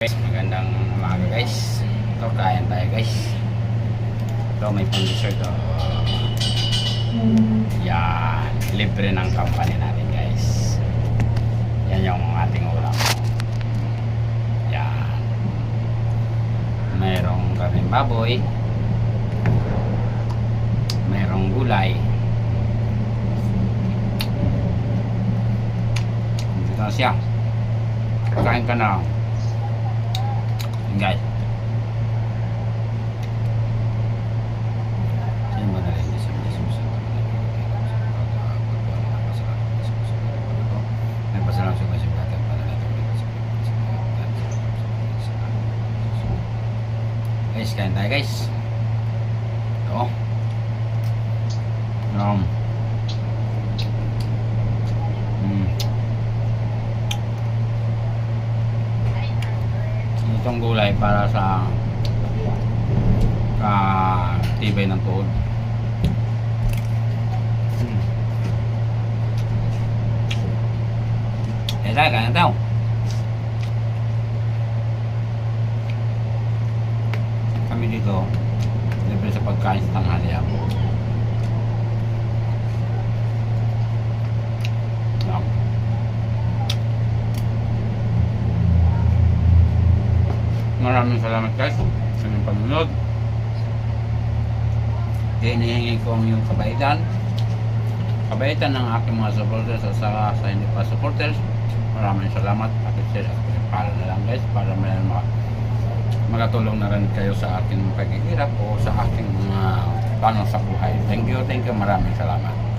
Guys, magandang umaga guys. Ito, kain tayo guys. Ito, may pang dessert oh. Yan, libre ng company natin guys. Yan yung ating ulam. Yan. Merong karning baboy. Merong gulay. Dito na siya. Kain ka na. Na Guys, kain tayo guys. Itong gulay para sa ka tibay ng tuhod. Hmm. Eh, tayo, kaya tayo. Kami dito, libre sa pagkain sa tanghali ako. Yan. Maraming salamat guys sa inyong panunod. Hinihingi ko ang iyong kabaitan. Kabaitan ng aking mga supporters at saka sa hindi pa supporters. Maraming salamat. Pakishare at pakipala na lang guys para may mga makatulong na rin kayo sa aking paghihirap o sa aking mga paano sa buhay. Thank you, thank you. Maraming salamat.